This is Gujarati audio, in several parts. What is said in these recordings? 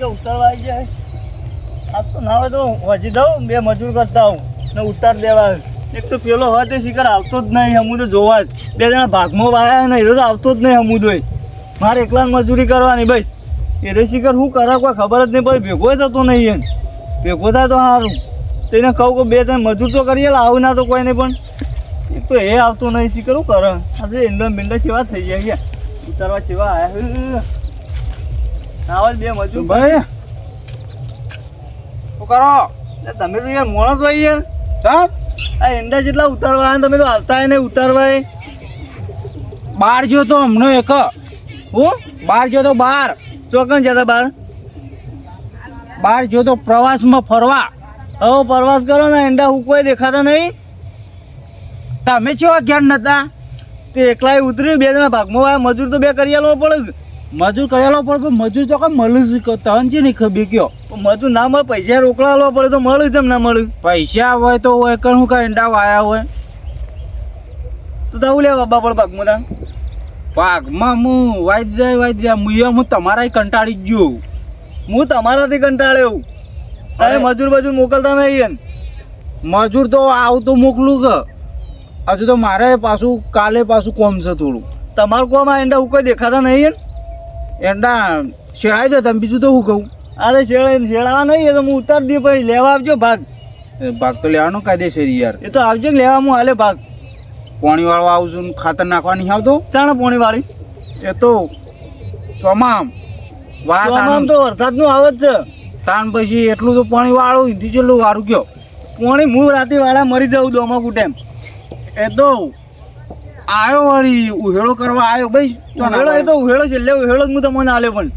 કે ઉતારવા આવી જાય. આ તો ના હોય તો વજી દઉં બે મજૂર કરતા હું ને ઉતાર દેવા એક તો પેલો હોય તે શિકાર આવતો જ નહીં, હમું તો જોવા જ. બે જણા ભાગમાં વાયા ને એ તો આવતો જ નહીં હમું તો મારે એકલા મજૂરી કરવાની ભાઈ એ શિકાર શું કરે કોઈ ખબર જ નહીં ભાઈ ભેગો થતો નહીં એમ. ભેગો થાય તો સારું. તેને કહું કે બે ત્રણ મજૂર તો કરીએ આવું ના તો કોઈને પણ એક તો એ આવતો નહીં શિકાર, શું કરે? આજે ઈંડા બિંડા કેવા થઈ ગયા ઉતારવા કેવા આયા આવા બે મજૂર. ભાઈ? શું કરો? તમે તો યાર મોણસ હોય યાર. સાહેબ? આ ઈંડા જેટલા ઉતારવા તમે તો હાલતા નહીં ઉતારવા બાર જો તો હમણાં એક. હું? બાર જો તો બાર. ચોકન જતા બાર. બાર જો તો પ્રવાસમાં ફરવા. હવે પ્રવાસ કરો ને ઈંડા હું કોઈ દેખાતા નહીં. તમે ચેવા જ્ઞાન નતા? તે એકલાય ઉતર્યું બે જણા ભાગમાં મજૂર તો બે કરી આલવો પડે મજૂર કરેલો પડે પણ મજૂર તો કઈ મળ્યું છે તન છે નહીં ખબર કયો. મજૂર ના મળે પૈસા રોકડા લો પડે તો મળે છે ના મળે પૈસા હોય તો હોય કે હું કઈ ઈંડા વાયા હોય. તો તાવું લેવા બાપા પણ પાકમાં તા પાકમાં હું વાઈ દીધા વાઈ દીધા હું હું તમારા કંટાળી જ ગયો. હું તમારાથી કંટાળ્યો તમે મજૂર મજૂર મોકલતા નહીં મજૂર તો આવું તો મોકલું કે. હજુ તો મારે પાછું કાલે પાછું કોમ છે થોડું. તમારું કોમ આ ઈંડા હું કોઈ દેખાતા નહીં એંડા શેળાઈ દે તમે બીજું તો હું કહું? અરે શેળા શેળાવા નહીં એ તો હું ઉતાર દઈએ પછી લેવા આવજો ભાગ. ભાગ તો લેવાનો કાયદેસર યાર. એ તો આવજો ને લેવા હું હાલે ભાગ. પોણી વાળો આવું ને ખાતર નાખવાની આવતો? ચાણ પોણી વાળી એ તો ચોમામ ચોમામ આમ વરસાદ તો વરસાદનું આવે જ છે. તાણ પછી એટલું તો પોણી વાળું જેટલું વારું ગયો પોણી હું રાતે વાળા મરી જાઉં દોમા કુટેમ એ તો આવ્યો વળી ઉહેળો કરવા આવ્યો ભાઈ ઉહેળો એ તો ઉહેળો એટલે ઉહેળો જ હું તમને આલે પણ.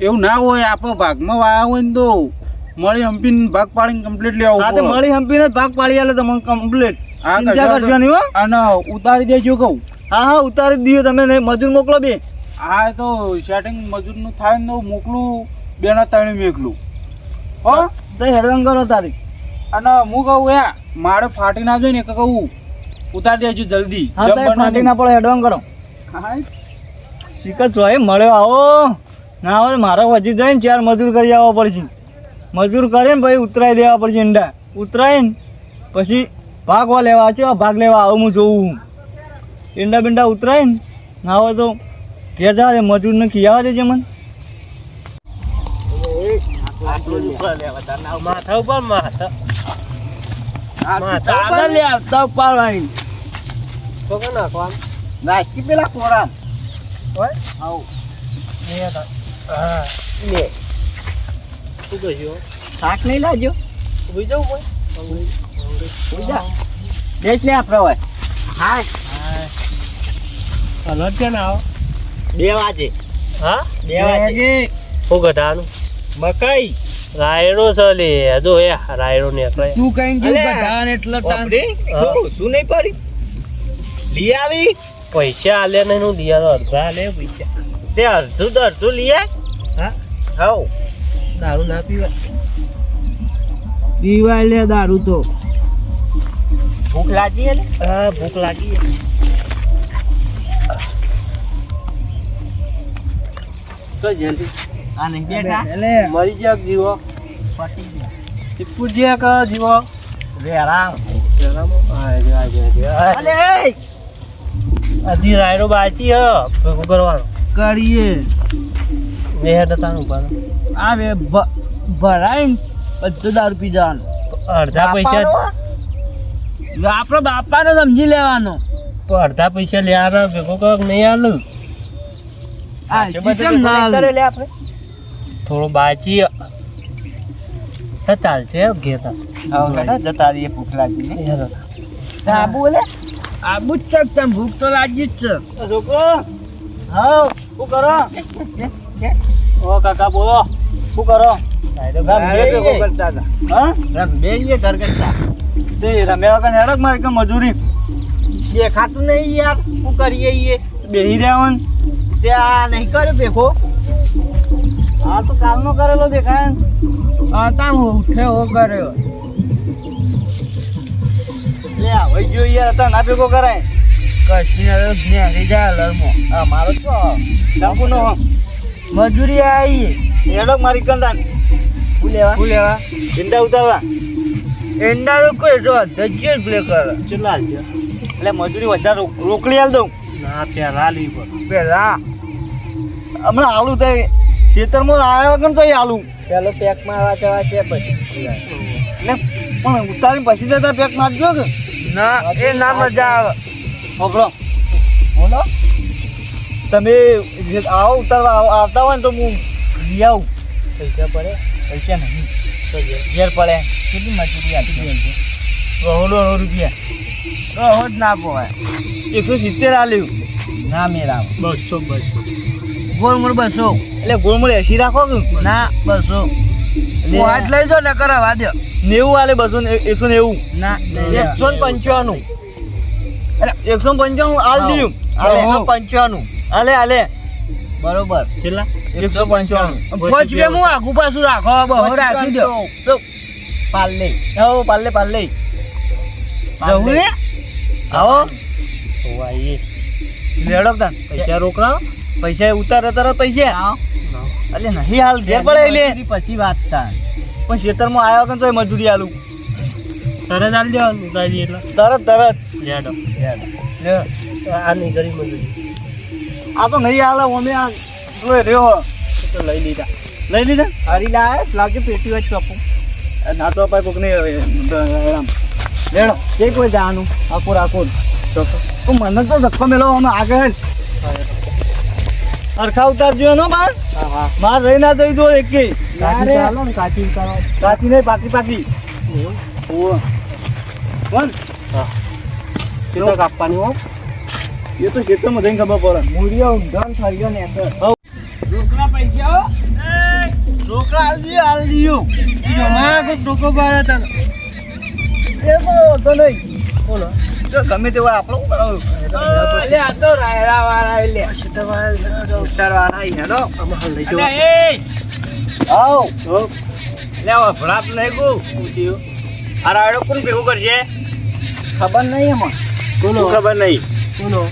એવું ના હોય આપો ભાગમાં વાયા હોય ને તો. મળી હંપીને ભાગ પાડીને કમ્પ્લીટ લેવા આ તો મળી હંપીને જ ભાગ પાડી આલે તમને કમ્પ્લીટ હા, ચિંતા કરશો નહીં હો. અને ઉતારી દેજો કહું. હા હા ઉતારી દીધો તમે નહીં મજૂર મોકલો બે. હા તો સેટિંગ મજૂરનું થાય ને તો મોકલું બેના ત્રણ મેકલું. હો? તો હેડવાન કરો તારી. અને હું કહું એ મારે ફાટી ના જોઈએ ને કહું. ઉતારી દેજો જલ્દી. ફાટી ના પડે એડવાન કરો. શિકર જોઈ મળ્યો આવો. ના આવે મારો વજી જઈને ને ચાર મજૂર કરી આવવા પડશે. મજૂર કરીને પછી ઉતરાઈ દેવા પડશે ઈંડા. ઉતરાઈને પછી ભાગવા લેવા છે ભાગ લેવા આવું હું જોઉં. ઈંડા બિંડા ઉતરાઈને ના હોય તો ઘેર જવા દે મજૂરને ખીયાવા દેજે મને. માથા ઉપર માથા. માથા ઉપર લે, આવતા ઉપાડવાની. પકડ નાખવા નાખી પેલા કોરા હોય આવું હા લે શું કહ્યું શાક નહીં લાવજો ઊભી જવું કોઈ બેસ લે આપણે હોય કલર છે ને આવો બે વાગે હા બે વાગે શું ગધાનું મકાઈ રાયડો છે લે જો એ રાયડો ને તું કઈ ગયું એટલો હા. શું નહીં પડી લઈ આવી? પૈસા આલે ને હું દિયારો અડધા આલે પૈસા. તે અડધું તો અડધું લઈ હા? હાઉ દારૂ ના પીવા પીવા લે દારૂ તો. ભૂખ લાગી એટલે હા ભૂખ લાગી છે. તો જલ્દી. આ નહીં બેઠા? મરી જાય જીવો. પટી ગયા. ટીપુ જે જીવો? વેરામ. અલે અધી રાયડો બાકી હ ભેગું કરવાનું. કરીએ. બે હેઠ તાન ઉપર આ બે ભરાય બધું દારૂ પી જવાનું. અડધા પૈસા આપણો બાપાને સમજી લેવાનો. તો અડધા પૈસા લેવાના ભેગો કર નહીં આલું? થોડો બાચી ચાલશે આવો બેટા જતા રહીએ ભૂખ લાગી બોલે. આબુ જ છે તમ ભૂખ તો લાગી જ છે. છોકરો? હા. શું કરો? ઓ કાકા બોલો. શું કરો? મજૂરી. દેખાતું નહીં યાર. શું કરીએ બેહી રહેવાનું ત્યાં નહીં કર્યો ભેગો હા તો કાલનો કરેલો દેખાય હા આ ઉઠે કર્યો લે હવે ગયો યાર હતા ના ભેગો કરાય. કશી ને હરી જાય લડમો. હા મારો શું ડાકુનો મજૂરી આવી હેડો મારી કંદાન શું લેવા? ઈંડા ઉતારવા. એંડા તો જો ધજ્જે જ પ્લે કરે. ચલા એટલે મજૂરી વધારે રોકડી આલ દઉં. ના પેલા લી પર પેલા. હમણાં આલુ થાય ખેતરમાં આવ્યા વગર તો આલુ પેલો પેકમાં આવા તેવા છે પછી. પણ ઉતારી પછી જતા પેક નાખજો કે. ના એ ના મજા આવે પકડો બોલો. તમે આવો ઉતારવા આવતા હોય ને તો હું લઈ આવું. પૈસા પડે? પૈસા નહીં. ઘેર પડે. કેટલી મજૂરી આપી રહો રહો રૂપિયા. રહો જ ના પોવાય એકસો સિત્તેર આલ્યું ના મેરા બસો બસો. ગોળમૂળ બસો. એટલે ગોળમૂળ એસી રાખો કે? ના બસો. આઠ લઈ જો ને કરા વાદ્ય નેવું આલે બસો ને એકસો નેવું. ના એકસો ને પંચાણું. એકસો પંચાણું આલ દઉં એકસો પંચાણું. આલે આલે. બરોબર. કેટલા? એકસો પંચાણું. પોચ બે હું આગુ પાછું રાખો. બહુ રાખી દો. પાલે. આવો પાલે પાલે. જવું ને? આવો. લેડો તા પૈસા રોકડા? પૈસા ઉતારે તરત પૈસા. અલે નહીં હાલ ઘેર પડે લે. પછી વાત થાય. પણ ખેતરમાં આવ્યો કે તો મજૂરી આલું. તરત આલી દેવાનું ઉતારી એટલે. તરત તરત. લેડો. આ નહીં ગરીબ મજૂરી. આ તો નહીં હાલે અમે આ જોઈ રહ્યો. તો લઈ લીધા. લઈ લીધા? હારી લાય લાગે પેટી વચ્ચે કપું ના તો અપાય કોક નહીં લેડો જે કોઈ જાનું. આકુર આકુર તો મને તો ધક્કો મેળવો અમે આગળ. અરખા ઉતારજો નો હા માર રહી ના દઈ દો એક. કાચી ને કાચી નહીં પાકી પાકી. કોણ કેટલા કાપવાની હો? એ તો ખેતરમાં જઈને ખબર પડે. મૂળિયો ઊંધણ થયો ને. રોકડા પૈસા છોકરા હાલજી દીયો. જમા કોઈ ટોકો બાર હતા એ તો નહીં. બોલો. તો ગમે તે હોય આપણો બરાબર આ તો રાયડા વાળા એટલે ઉતારવાના હેલો અલે એ! આવ. નહીં ગુ. આ રાયડો કોણ ભેગું કરશે? ખબર નહીં એમાં. કોનો ખબર નહીં? કોનો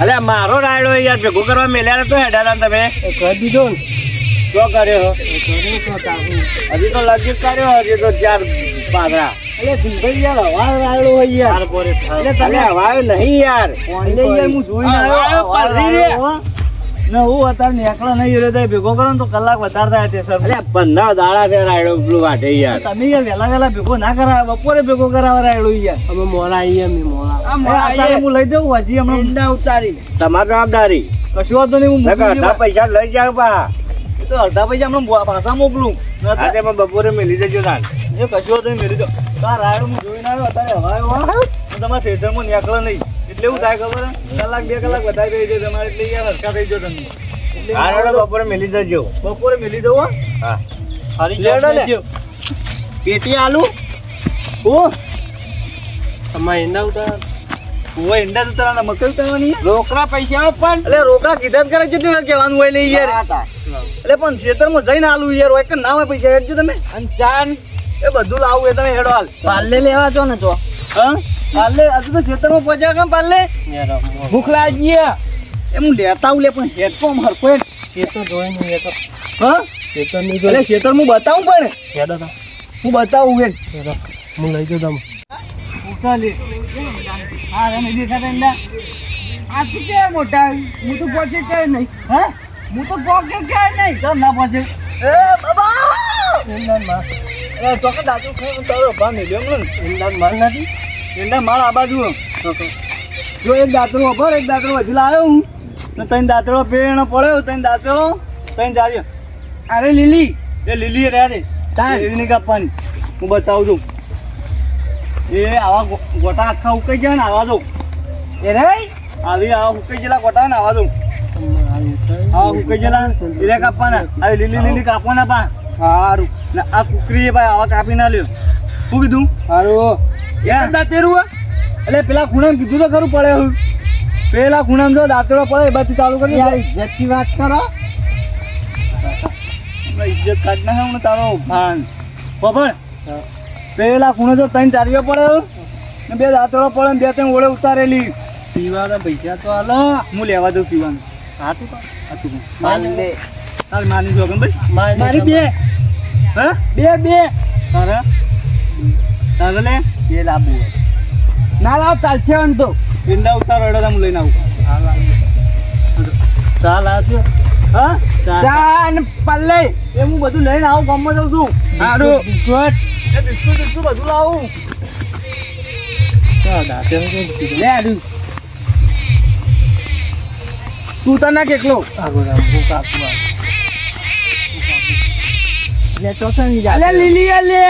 અલે મારો રાયડો યાર ભેગો કરવા મેલ્યા તો હેડા તમે. કરી દીધો ને. શું કર્યો? હજી તો લગી કર્યો હજી તો ચાર પાદરા. અલે ભીભાઈ યાર હવા રાયડો હોય યાર. એટલે તમે હવાયો નહીં યાર. એટલે યાર હું જોઈને આવ્યો પલરી ને હું અત્યારે નેકળા નહીં રહ્યો થાય ભેગો કરો ને તો કલાક વધારે થાય છે સર પંદર દાડા છે રાયડો પેલું વાટે યાર. તમે યાર વહેલા વહેલા ભેગો ના કરાવે બપોરે ભેગો કરાવે રાયડો યાર. અમે મોડા આવીએ અમે મોડા. અત્યારે હું લઈ દઉં હજી હમણાં. ઊંડા ઉતારી. તમારી જવાબદારી. કશું વાંધો નહીં હું અડધા પૈસા લઈ જાવ બા તો અડધા પૈસા હમણાં પાછા મોકલું. બપોરે મેલી દેજો તાન એ કશું દો. તાર રાયડો હું જોઈને આવ્યો અત્યારે હવાયો હવા તો તમારા થિયેટરમાં નીકળો નહીં. એટલે એવું થાય ખબર કલાક બે કલાક વધારે રહી જાય તમારે એટલે યાર થઈ જાઓ તમને રાયડો બપોરે મેલી દેજો બપોરે મેલી દઉં હા? હરી લેડો પેટી આલુ? ઓ તમારે ઈંડા ઉતાર ઓય ઈંડા તો તારા મકઈ ઉતારવાની રોકડા પૈસા પણ. એટલે રોકડા કીધા કરે કેટલી કહેવાનું હોય લઈ યાર. એટલે પણ ખેતરમાં જઈને આલું યાર હોય કે ના હોય પૈસા હેડજો તમે. અને ચાન? એ બધું લાવું એ તમે હેડો હાલ. પાલે લેવા છો ને તો. હા? પાલે હજુ તો ખેતરમાં પહોંચ્યા કેમ પાલે ભૂખ લાગી એ હું લેતા આવું લે પણ હેડકો હરકો એ તો જોઈ નહીં એ તો હા? ખેતર નહીં એટલે ખેતર હું બતાવું પણ. હેડો તો. હું બતાવું હેડ. હું લઈ જાઉં તમે પૂછા લે હા દેખાતા તો કે મોટા હું તો પહોંચે કે નહીં. હા? હું તો પહોંચે ક્યાંય નહીં. કેમ ના પહોંચે. એ બાબા! એ તો કે દાદુ ખાઈ તારો ભા મેલ્યો માલ નથી એમના માળ આ બાજુ હો. જો એક દાંતરો ખબર એક દાંતરો હજી લાવ્યો હું. ને ત્રણ દાંતરો પેણ પડ્યો ત્રણ દાંતરો ત્રણ જાળીઓ. અરે લીલી. એ લીલી રહ્યા તાન. એવી નહીં કાપવાની. હું બતાવું છું. એ આવા ગોટા આખા ઉકાઈ ગયા ને આવા દો એ રે? આવી આવા ઉકાઈ ગયેલા ગોટા ને આવા દો આવા ઉકાઈ ગયેલા એ કાપવાના. આવી લીલી લીલી કાપવાના પા. સારું ને આ કુકરી ભાઈ આવા કાપી ના લ્યો. શું કીધું? સારું યાર દાંતેરું એટલે પેલા ખૂણામાં કીધું તો ખરું પડે હું. પેલા ખૂણામાં જો દાંતડો પડે એ બધું ચાલુ કરી દે ઇજ્જતથી વાત કરો. ઇજ્જત કાઢ ના હું તારો ભાન. ખબર? પેલા ખૂણે જો ત્રણ ચારીઓ પડે ને બે દાંતેડો પડે ને બે ત્રણ ઓળે ઉતારેલી. પીવાના પૈસા તો હાલો. હું લેવા દઉં પીવાનું. હાથું. પાલે તારી માની જો ભાઈ મારી બે. હા? બે બે. તારે? તારે લે? એ લાબુ ના લાવ ચાલશે આમ તો. ઈંડા ઉતારો એડો હું લઈને આવું. ચાલ આવજો હા? ચા ને પલ્લે એ હું બધું લઈને આવું ગામમાં જાઉં છું. સારું બિસ્કુટ. એ બિસ્કુટ બિસ્કુટ બધું લાવું? લે આડું તું તો ના કેટલો આગળ હું કાપું લે ચોથાની જાતે. અલે લીલી આ લે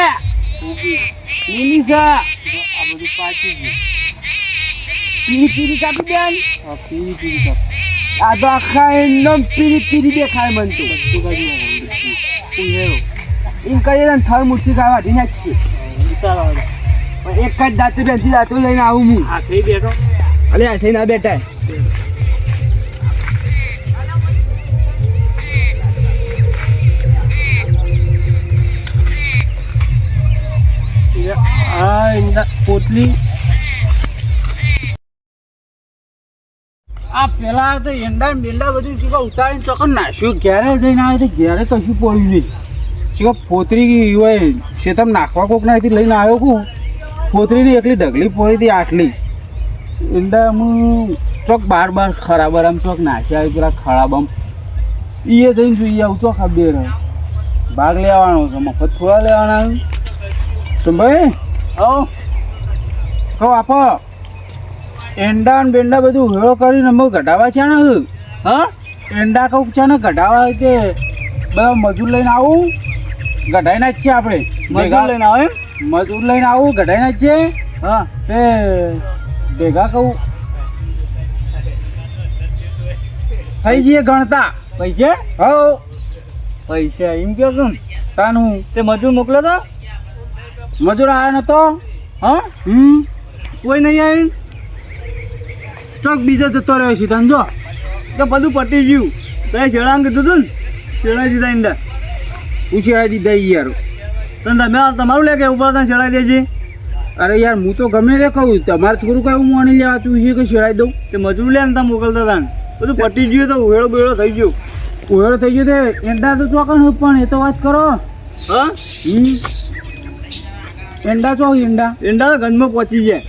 લીલી સા આ બધું ગયું. પીરી પીરી કાપી દે ને. આ પીળી પીળી કાપ. આ તો આખા એકદમ પીરી પીરી દેખાય મન તો બધું કાઢી નાખો. તું. એમ કહીએ ને થર મુઠ્ઠી ખાવા ઢી નાખશે એક જ દાંતે બેસી દાંતો લઈને આવું હું આ થઈ બેઠો અલે આ થઈને આ બેઠા આ ઈંડા પોટલી. આ પેલા તો એંડા બેંડા બધું શીખા ઉતારીને ચોકન નાખ્યું ક્યારે જઈને આવે તો ઘેરે કશું પડ્યું નહીં. શીખા, પોતરી હોય હોય શેતમ નાખવા કોક ના લઈને આવ્યો કું પોતરીની એકલી ઢગલી પડી હતી આટલી. એંડા હું ચોક બાર બાર ખરાબર આમ ચોક નાખ્યા પેલા ખરાબ આમ. એ જઈને જોઈએ આવું ચોક બે ભાગ લેવાનો છે, મફત થોડા લેવાના તો ભાઈ આવો. કહો આપો. એંડા ને બેંડા બધું હેળો કરીને અમે ઘટાવા છે ને હા? એંડા કહું છે ને ઘટાવા તે બધા મજૂર લઈને આવું? ગઢાઈને જ છે આપણે. મજૂર લઈને આવે? મજૂર લઈને આવું ગઢાઈને જ છે હા. તે ભેગા કહું. થઈ જઈએ ગણતા. પૈસે? હો પૈસા એમ કહો છું તાનું. તે મજૂર મોકલો તો? મજૂર આવ્યો નતો હા? હમ? કોઈ નહીં આવી ચોક બીજો જતો રહ્યો છે તને જો. તો બધું પટી ગયું. તો એ શેડાને કીધું હતું ને શેડાઈ દીધા ઈંડા. ઉછેડાઈ દીધા યાર. તને તમે તમારું લે કે ઉપર તને છેડાઈ દેજે અરે યાર, હું તો ગમે તે કહું. તમારે થોડું કઈ હું માની લેવાતું છે કે છેડાઈ દઉં? કે મજૂર લે ને તમે મોકલતા હતા બધું પટી ગયું તો ઉહેડો બેડો થઈ ગયો. ઉહેડો થઈ ગયો તે એંડા તો ચોકન પણ, એ તો વાત કરો. હા? હમ? એંડા ચોક એંડા ઈંડા? તો ગંજમાં પહોંચી જાય.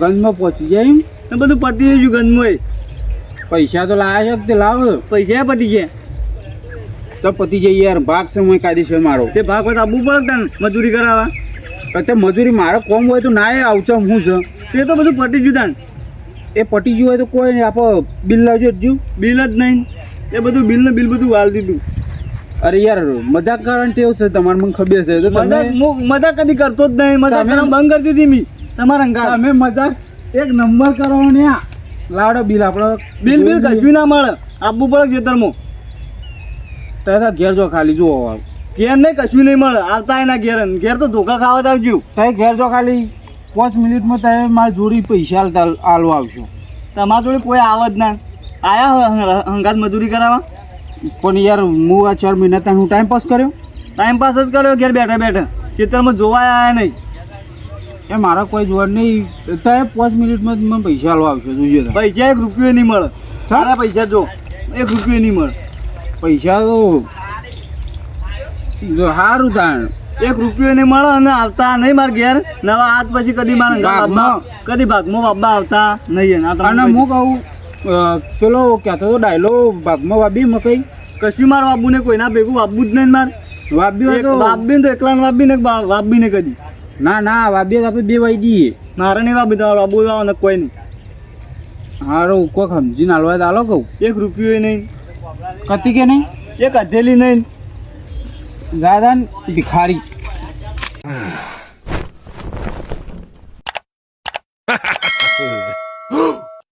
ગંધમાં પહોંચી જાય એમ? ને બધું પટી ગયું ગંધમાં પૈસા તો લાયા છે તે લાવ? પૈસા પટી જાય. તો પતી જાય યાર ભાગ છે હું કાઢી મારો. તે ભાગ હોય તો આપવું પડે તને મજૂરી કરાવવા. તો તે મજૂરી મારો કોમ હોય તો ના આવશે હું છે. તે તો બધું પટી ગયું તાન. એ પટી ગયું હોય તો કોઈ નહીં આપો બિલ લાવજો જ બિલ જ નહીં. એ બધું બિલ ને બિલ બધું વાલ દીધું. અરે યાર મજાક કારણ ટેવ છે તમારે મને ખબર છે. તો મજાક કદી કરતો જ નહીં. મજાક કરવાનું બંધ કરી દીધી મી. તમારા અંગાર અમે મજાક એક નંબર કરવાનો ને લાવડો બિલ આપણો બિલ બિલ કશું ના મળે. આપવું પડે ખેતરમાં. તો ઘેર જો ખાલી જુઓ. ઘેર નહીં કશું નહીં મળે. આવતા એના ઘેર ઘેર તો ધોકા ખાવા જ આવજો. તારે ઘેર જો ખાલી પાંચ મિનિટમાં તારે મારી જોડી પૈસા આલવા આવશો. તમારા જોડે કોઈ આવે જ ના. આયા હંગાત મજૂરી કરાવવા? પણ યાર હું આ ચાર મહિના ત્યાં હું ટાઈમ પાસ કર્યો? ટાઈમ પાસ જ કર્યો ઘેર બેઠા બેઠા. ખેતરમાં જોવા આવ્યા નહીં. એ મારા કોઈ જોડ નહીં. ત્યાં પાંચ મિનિટમાં મને પૈસા લો આવશે જોઈએ. પૈસા એક રૂપિયો નહીં મળે. સારા પૈસા જો એક રૂપિયો નહીં મળે. પૈસા તો સારું તાણ એક રૂપિયો નહીં મળે અને આવતા નહીં મારા ઘેર. નવા હાથ પછી કદી મારા કદી ભાગમાં બાપા આવતા નહીં અને હું કહું પેલો કહેતો હતો ડાયલો ભાગમાં વાબી મકઈ કશું માર બાબુ ને કોઈના ભેગું વાબવું જ નહીં માર. વાબી હોય તો વાબી તો એકલા વાબી ને વાબી ને કદી. ના ના વાબીએ આપણે બે વાઈ દઈએ. મારે નહીં વાબી તમારે બાબુ ને કોઈ નહીં. હારું કોક સમજીને હાલવા હાલો કહું. એક રૂપિયો નહીં. કતી કે નહીં? એક અધેલી નહીં. દાદા ભિખારી.